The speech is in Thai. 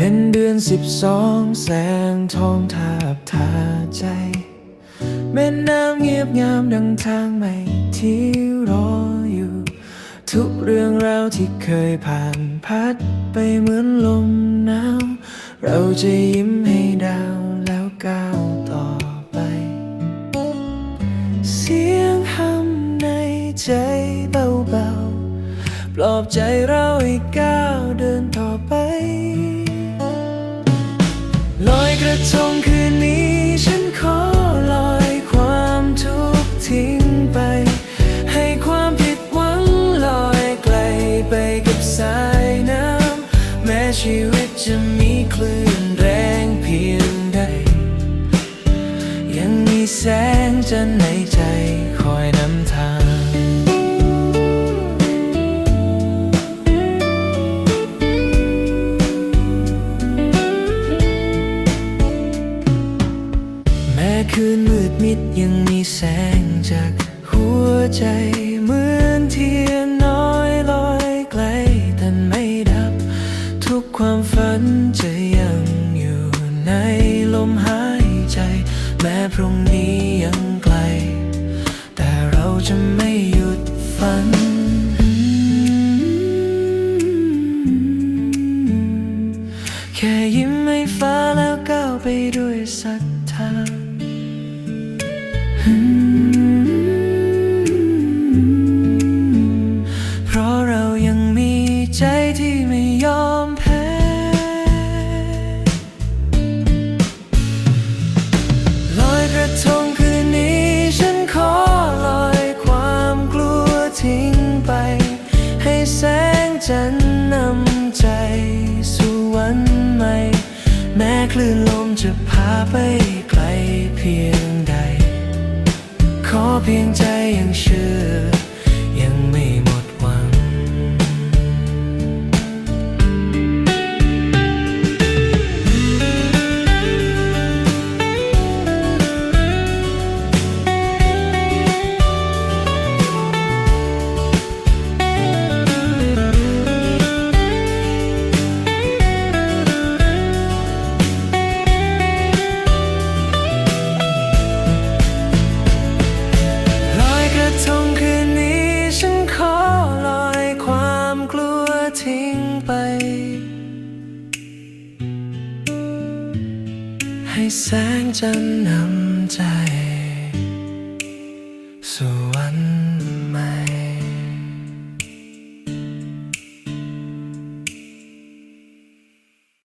เป็นเดือนสิบสองแสงทองทาบทาใจ แม่น้ำเงียบงามดังทางไม่ที่รออยู่ ทุกเรื่องราวที่เคยผ่านพัดไปเหมือนลมหนาว เราจะยิ้มให้ดาวแล้วก้าวต่อไป เสียงห้ำในใจเบาๆ ปลอบใจเราให้ก้าว กระทงคืนนี้ฉันขอลอยความทุกข์ทิ้งไป ให้ความผิดหวังลอยไกลไปกับสายน้ำ แม้ชีวิตจะมีคลื่นแรงเพียงใด ยังมีแสงจันในใจคอยนำทาง คืนมืดมิดยังมีแสงจากหัวใจเหมือนเทียนน้อยลอยไกลแต่ไม่ดับ ทุกความฝันจะยังอยู่ในลมหายใจ แม้พรุ่งนี้ยังไกล แต่เราจะไม่หยุดฝันแค่ยิ้มให้ฟ้าแล้วก้าวไปด้วยศรัทธา ไม่ยอมแพ้ ลอยกระทงคืนนี้ฉันขอลอยความกลัวทิ้งไป ให้แสงจันทร์นำใจสู่วันใหม่ แม้คลื่นลมจะพาไปไกลเพียงใด ขอเพียงใจยังเชื่อ ทิ้งไป ให้แสงจันทร์นำใจ สู่วัน